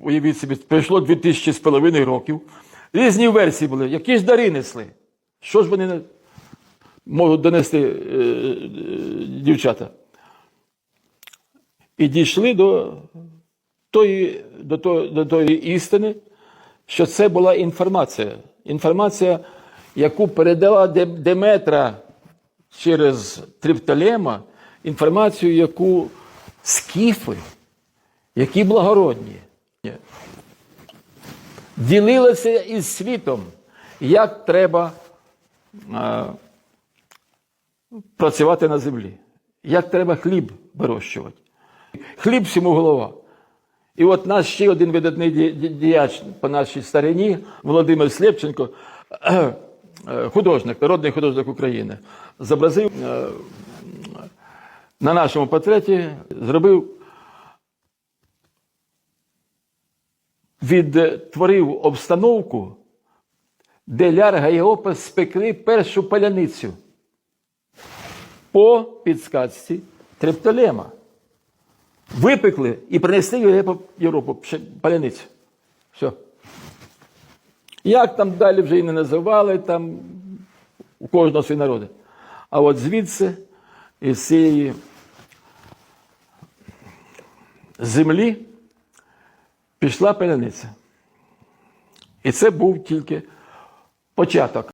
Уявіть собі, пройшло 2000 з половиною років. Різні версії були, які ж дари несли. Що ж вони можуть донести е, е, дівчата? І дійшли до тої, до, тої, до тої істини, що це була інформація. Інформація, яку передала Де- Деметра через Триптолема, інформацію, яку скіфи, які благородні, ділилися із світом, як треба е, працювати на землі, як треба хліб вирощувати. Хліб всьому голова. І от наш ще один видатний ді- ді- діяч по нашій старині, Володимир Слепченко, е, е, художник, народний художник України, зобразив е, на нашому портреті, зробив, відтворив обстановку, де Лярга і спекли першу паляницю по підсказці Трептолема. Випекли і принесли в Європу- паляницю. Все. Як там далі вже і не називали, там у кожного свій народи. А от звідси, із цієї землі, пішла паляниця. І це був тільки початок.